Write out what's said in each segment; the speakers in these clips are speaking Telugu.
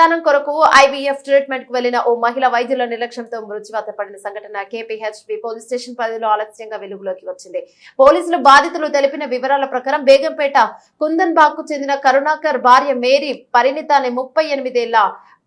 సంతానం కొరకు ఐవీఎఫ్ ట్రీట్మెంట్కు వెళ్ళిన ఓ మహిళ వైద్యుల నిర్లక్ష్యంతో మృత్యువాత పడిన సంఘటన కేపీహెచ్బి పోలీస్ స్టేషన్ పరిధిలో ఆలస్యంగా వెలుగులోకి వచ్చింది. పోలీసులు బాధితులు తెలిపిన వివరాల ప్రకారం బేగంపేట కుందన్కు చెందిన కరుణాకర్ భార్య మేరీ పరిణిత అనే ముప్పై ఎనిమిదేళ్ళ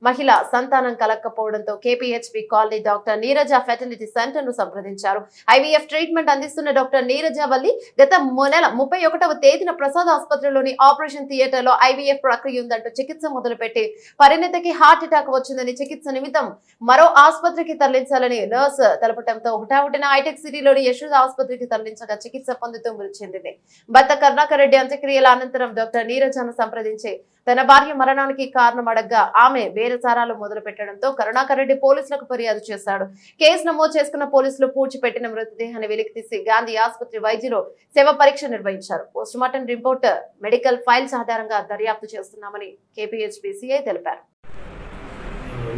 మహిళ సంతానం కలగకపోవడంతో KPHB colony doctor Neeraja fertility సెంటర్ను సంప్రదించారు. ఐవీఎఫ్ ట్రీట్మెంట్ అందిస్తున్న డాక్టర్ నీరజ వల్లి గత నెల ముప్పై ఒకటవ తేదీన ప్రసాద్ ఆసుపత్రిలోని ఆపరేషన్ థియేటర్లో ఐవీఎఫ్ ప్రక్రియ ఉందంటూ చికిత్స మొదలుపెట్టి పరిణితికి హార్ట్ అటాక్ వచ్చిందని చికిత్స నిమిత్తం మరో ఆసుపత్రికి తరలించాలని నర్స్ తెలపడంతో హుటాహుటిన హైటెక్ సిటీలోని యశోద ఆసుపత్రికి తరలించగా చికిత్స పొందుతూ మృతి చెందింది. భర్త కరుణాకర్ రెడ్డి అంత్యక్రియల అనంతరం డాక్టర్ నీరజను సంప్రదించి తన భార్య మరణానికి కారణం అడగ్గా ఆమె బేరసారాలు మొదలు పెట్టడంతో కరుణాకర్ రెడ్డి పోలీసులకు ఫిర్యాదు చేశాడు. కేసు నమోదు చేసుకున్న పోలీసులు పూడ్చిపెట్టిన మృతదేహాన్ని వెలికి తీసి గాంధీ ఆసుపత్రి వైద్యులు శవ పరీక్ష నిర్వహించారు. పోస్టుమార్టం రిపోర్ట్ మెడికల్ ఫైల్స్ ఆధారంగా దర్యాప్తు చేస్తున్నామని కేపీహెచ్బిసిఐ తెలిపారు.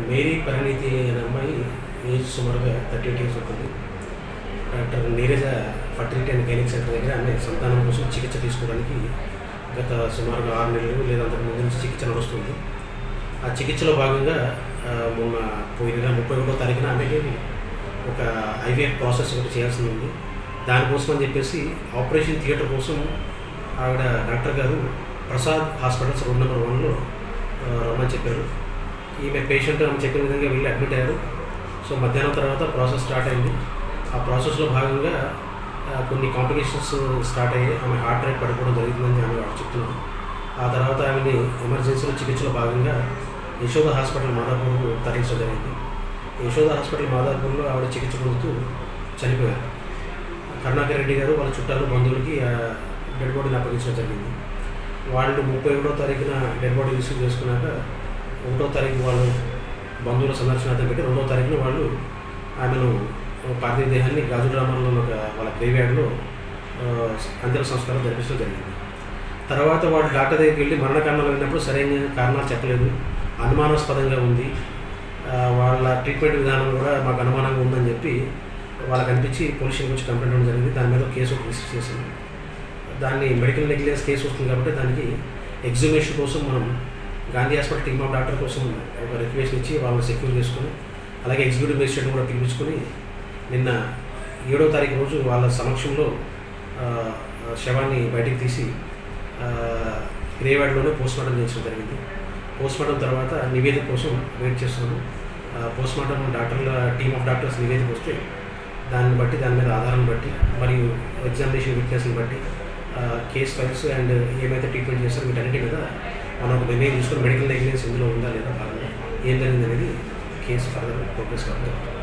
మేరీ పరిణితి అనే అమ్మాయి ఏజ్ సుమారుగా థర్టీ ఎయిట్ ఇయర్స్ ఉంటుంది. Doctor Neeraja fertility and gynaec centre దగ్గర ఆమె సంతానం కోసం చికిత్స తీసుకోవడానికి గత సుమారుగా ఆరు నెలలు లేదా అంతకు ముందు నుంచి చికిత్స నడుస్తుంది. ఆ చికిత్సలో భాగంగా మొన్న పోయిన నెల ముప్పై ఒకటో తారీఖున ఆమెకి ఒక ఐవీఎఫ్ ప్రాసెస్ ఒకటి చేయాల్సి ఉంది. దానికోసం అని చెప్పేసి ఆపరేషన్ థియేటర్ కోసం ఆవిడ డాక్టర్ గారు ప్రసాద్ హాస్పిటల్స్ రోడ్ నెంబర్ వన్లో రమ్మని చెప్పారు. ఈమె పేషెంట్ అని చెప్పిన విధంగా వెళ్ళి అడ్మిట్ అయ్యారు. సో మధ్యాహ్నం తర్వాత ప్రాసెస్ స్టార్ట్ అయింది. ఆ ప్రాసెస్లో భాగంగా కొన్ని కాంప్లికేషన్స్ స్టార్ట్ అయ్యాయి ఆమె హార్ట్ రేట్ పడిపోవడం జరుగుతుందని ఆమె ఆ తర్వాత ఆమెని ఎమర్జెన్సీలో చికిత్సలో భాగంగా యశోద హాస్పిటల్ మాదాపూర్కు తరలించడం జరిగింది. యశోద హాస్పిటల్ మాదాపూర్లో ఆవిడ చికిత్స పొందుతూ చనిపోయారు. కరుణాకర్ రెడ్డి గారు వాళ్ళ చుట్టాలు బంధువులకి డెడ్ బాడీని అప్పగించడం జరిగింది. వాళ్ళు ముప్పై ఒకటో తారీఖున డెడ్ బాడీ రిసీవ్ చేసుకున్నాక ఒకటో తారీఖు వాళ్ళు బంధువుల సందర్శనార్థం పెట్టి రెండో తారీఖున వాళ్ళు ఆమెను పార్థివ దేహాన్ని గాజు గ్రామంలో ఒక వాళ్ళ గ్రేవ్యార్డ్లో అంతిమ సంస్కారం జరిపించడం జరిగింది. తర్వాత వాడు డాక్టర్ దగ్గరికి వెళ్ళి మరణ కారణాలు విన్నప్పుడు సరైన కారణాలు చెప్పలేదు. అనుమానాస్పదంగా ఉంది. వాళ్ళ ట్రీట్మెంట్ విధానం కూడా మాకు అనుమానంగా ఉందని చెప్పి వాళ్ళకి అనిపించి పోలీస్ స్టేషన్ వచ్చి కంప్లైంట్ ఇవ్వడం జరిగింది. దాని మీద కేసు రిజిస్టర్ చేసింది దాన్ని మెడికల్ నెగ్లిజెన్స్ కేసు వస్తుంది కాబట్టి దానికి ఎగ్జిబిషన్ కోసం మనం Gandhi hospital team of doctor కోసం ఒక రిక్వెస్ట్ ఇచ్చి వాళ్ళని సెక్యూర్ చేసుకుని అలాగే ఎగ్జిక్యూటివ్ మేజిస్ట్రేట్ కూడా పిలిపించుకొని నిన్న ఏడో తారీఖు రోజు వాళ్ళ సమక్షంలో శవాన్ని బయటికి తీసి గ్రేవాడ్లోనే పోస్ట్మార్టం చేయించడం జరిగింది. పోస్ట్మార్టం తర్వాత నివేదిక కోసం వెయిట్ చేస్తున్నాము పోస్ట్మార్టం డాక్టర్ల టీమ్ ఆఫ్ డాక్టర్స్ నివేదిక వస్తే దాన్ని బట్టి దాని మీద ఆధారం బట్టి మరియు ఎగ్జామినేషన్ విట్నెస్ని బట్టి కేస్ ఫైల్స్ అండ్ ఏమైతే ట్రీట్మెంట్ చేస్తారో వీటన్నిటి మీద మనం ఒక నిర్ణయం తీసుకొని మెడికల్ నెగ్లిజెన్స్ ఇందులో ఉందా లేదా భాగంగా ఏం జరిగింది అనేది కేసు ఫర్దర్ ప్రోగ్రెస్ కావాలి